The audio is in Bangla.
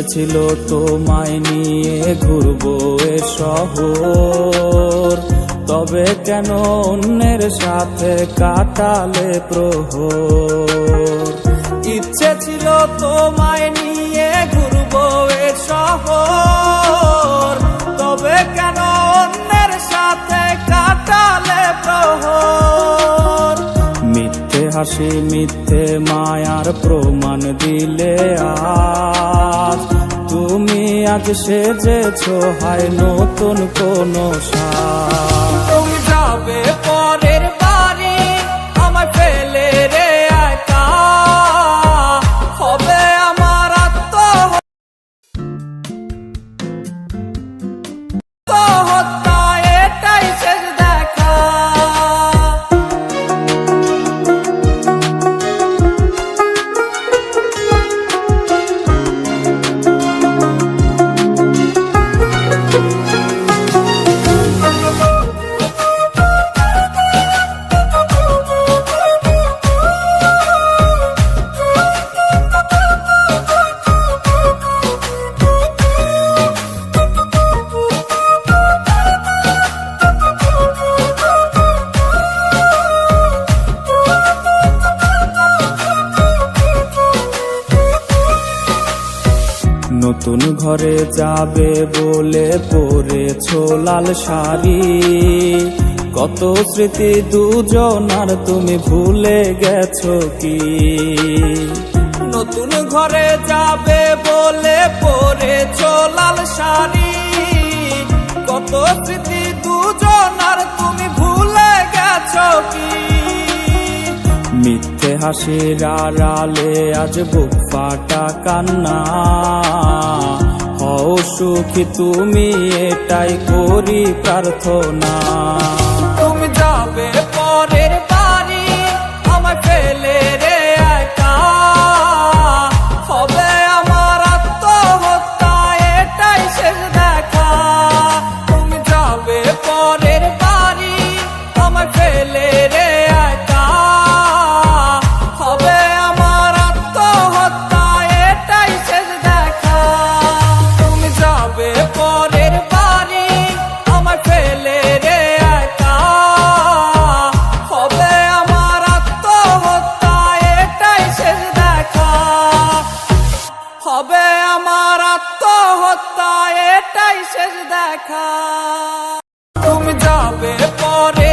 ইচ্ছে ছিল তোমায় নিয়ে ঘুরবো এ শহর। তবে কেন অন্যের সাথে কাটালে প্রহর? ইচ্ছে ছিল তোমায় নিয়ে ঘুরবো এ শহর। তবে কেন অন্যের সাথে কাটালে প্রহর? মিথ্যে হাসি, মিথ্যে মায়ার প্রমাণ দিলে তুমি আজ সেজেছ হায় নতুন কোন তুমি ঘরে যাবে বলে পরেছ লাল শাড়ি। কত স্মৃতি দুজনার তুমি ভুলে গেছো কি? নতুন ঘরে যাবে বলে পরেছ লাল শাড়ি। কত স্মৃতি দুজনার তুমি ভুলে গেছো কি? মিথ্যে হাসির আড়ালে আজ বুক ফাটা কান্না। হও সুখী তুমি এটাই করি প্রার্থনা। শেষ দেখা। তুমি যাবে পরে